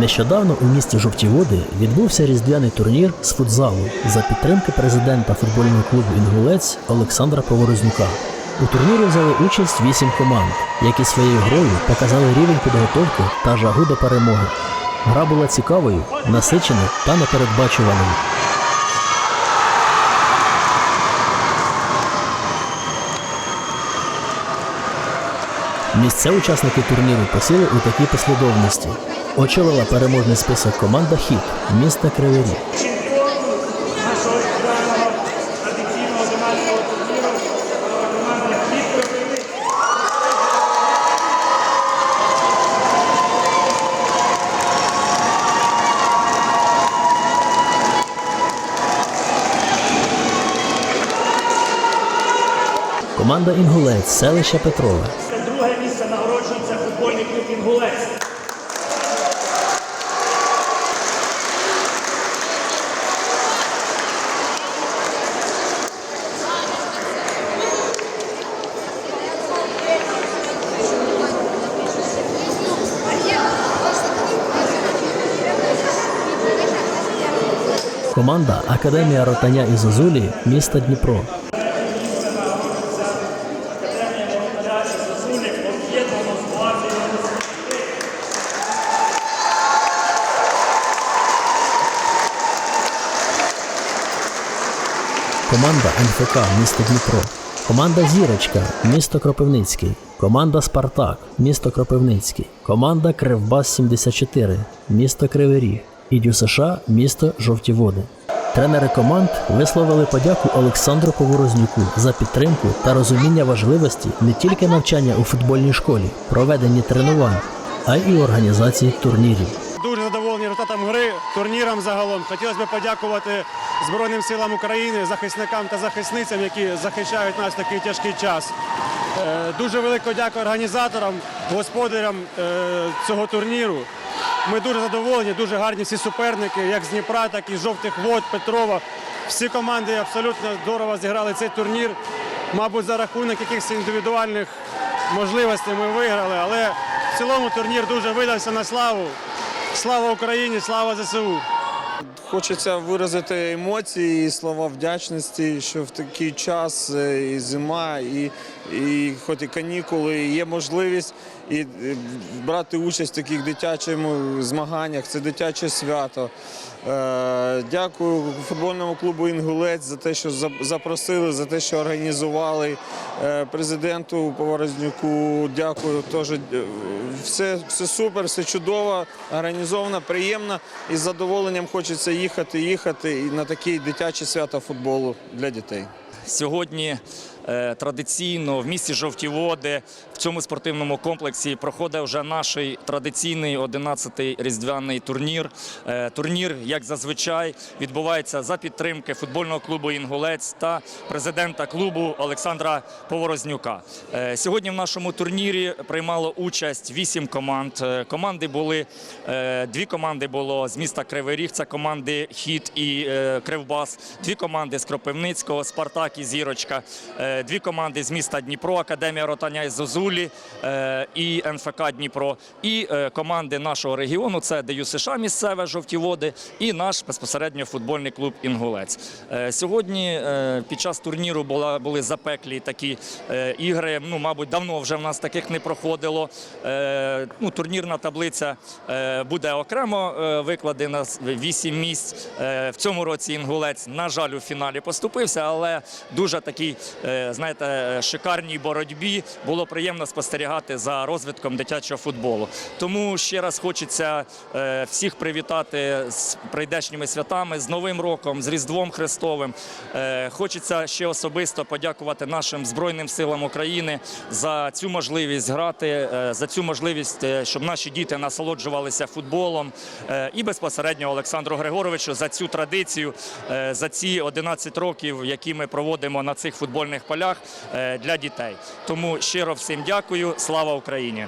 Нещодавно у місті Жовті Води відбувся різдвяний турнір з футзалу за підтримки президента футбольного клубу Інгулець Олександра Поворознюка. У турнірі взяли участь вісім команд, які своєю грою показали рівень підготовки та жагу до перемоги. Гра була цікавою, насиченою та непередбачуваною. Місця учасники турніру посіли у такій послідовності. Очолила переможний список команда Хіт міста Кривий команда Інгулець селища Петрове. Друге місце нагороджується футбольний клуб «Інгулець». Команда Академія Ротаня і Зозулі міста Дніпро. Команда НФК місто Дніпро. Команда Зірочка місто Кропивницький. Команда Спартак місто Кропивницький. Команда Кривбас 74 місто Кривий Ріг. І ДЮСШ місто Жовті Води. Тренери команд висловили подяку Олександру Поворознюку за підтримку та розуміння важливості не тільки навчання у футбольній школі, проведення тренувань, а й організації турнірів. Дуже задоволені результатом гри, турніром загалом. Хотілося б подякувати Збройним силам України, захисникам та захисницям, які захищають нас в такий тяжкий час. Е, Дуже велике дякую організаторам, господарям е, цього турніру. Ми дуже задоволені, дуже гарні всі суперники, як з Дніпра, так і з жовтих вод, Петрова. Всі команди абсолютно здорово зіграли цей турнір. Мабуть, за рахунок якихось індивідуальних можливостей ми виграли, але в цілому турнір дуже видався на славу. Слава Україні, слава ЗСУ! Хочеться виразити емоції і слова вдячності, що в такий час е, і зима, і, і хоч і канікули, і є можливість і е, брати участь в таких дитячих змаганнях. Це дитяче свято. Е, Дякую футбольному клубу Інгулець за те, що запросили, за те, що організували. Президенту Поворознюку дякую. Теж все, все супер, все чудово, організовано, приємно і з задоволенням хочеться їхати, їхати і на такі дитячі свята футболу для дітей. Сьогодні традиційно в місті Жовті Води в цьому спортивному комплексі проходить вже наш традиційний 11-й різдвяний турнір. Е, Турнір, як зазвичай, відбувається за підтримки футбольного клубу Інгулець та президента клубу Олександра Поворознюка. Е, Сьогодні в нашому турнірі приймало участь вісім команд. Е, Команди були е, дві команди було з міста Кривий Ріг. Це команди Хіт і е, Кривбас. Дві команди з Кропивницького, Спартак і Зірочка. Е, Дві команди з міста Дніпро, Академія Ротаня і Зозулі е, і НФК Дніпро. І е, команди нашого регіону це ДЮСШ місцеве жовті води і наш безпосередньо футбольний клуб Інгулець. Сьогодні під час турніру була були запеклі такі ігри. Ну, мабуть, давно вже в нас таких не проходило. Ну, турнірна таблиця буде окремо викладена 8 місць. В цьому році Інгулець, на жаль, у фіналі поступився, але дуже такій, е, знаєте, шикарній боротьбі було приємно спостерігати за розвитком дитячого футболу. Тому ще раз хочеться е, всіх привітати з прийдешніми святами, з Новим роком, з Різдвом Христовим. Е, Хочеться ще особисто подякувати нашим Збройним силам України за цю можливість грати, е, за цю можливість, щоб наші діти насолоджувалися футболом, і безпосередньо Олександру Григоровичу за цю традицію, за ці 11 років, які ми проводимо на цих футбольних полях е, для дітей. Тому щиро всім дякую. Слава Україні!